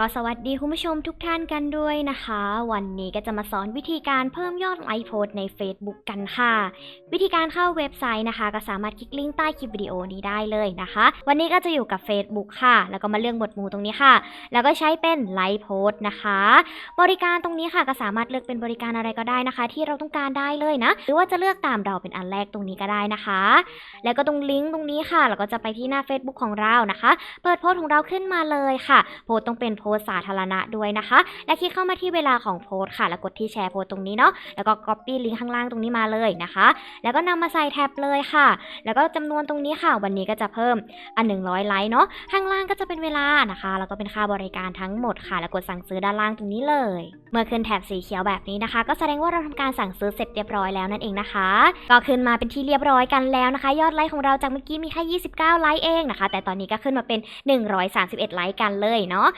ก็สวัสดีคุณผู้ชมทุกท่านกันด้วยนะคะ วันนี้ก็จะมาสอนวิธีการเพิ่มยอดไลค์โพสใน Facebook กันค่ะ วิธีการเข้าเว็บไซต์นะคะ ก็สามารถคลิกลิงก์ใต้คลิปวิดีโอนี้ได้เลยนะคะ วันนี้ก็จะอยู่กับ Facebook ค่ะ แล้วก็มาเลือกหมวดหมู่ตรงนี้ค่ะ แล้วก็ใช้เป็นไลค์โพสนะคะ บริการตรงนี้ค่ะก็สามารถเลือกเป็นบริการอะไรก็ได้นะคะ ที่เราต้องการได้เลยนะ หรือว่าจะเลือกตามเราเป็นอันแรกตรงนี้ก็ได้นะคะ แล้วก็ตรงลิงก์ตรงนี้ค่ะเราก็จะไปที่หน้า Facebook ของเรานะคะ เปิดโพสของเราขึ้นมาเลยค่ะ โพสต้องเป็นพสต์สาธารณะด้วยนะคะ และคลิกเข้ามาที่เวลาของโพสต์ค่ะ แล้วกดที่แชร์โพสต์ตรงนี้เนาะแล้วก็ copy ลิงก์ข้างล่างตรงนี้มาเลยนะคะ แล้วก็นำมาใส่แท็บเลยค่ะ แล้วก็จำนวนตรงนี้ค่ะ วันนี้ก็จะเพิ่มอัน 100 ไลค์เนาะข้างล่างก็จะเป็นเวลานะคะ แล้วก็เป็นค่าบริการทั้งหมดค่ะ แล้วกดสั่งซื้อด้านล่างตรงนี้เลย เมื่อขึ้นแถบสีเขียวแบบนี้นะคะ ก็แสดงว่าเราทำการสั่งซื้อเสร็จเรียบร้อยแล้วนั่นเองนะคะ ก็ขึ้นมาเป็นที่เรียบร้อยกันแล้วนะคะ ยอดไลค์ของเราจากเมื่อกี้มีแค่29 ไลค์เองนะคะ แต่ตอนนี้ก็ขึ้นมาเป็น 131 ไลค์กันเลยเนาะ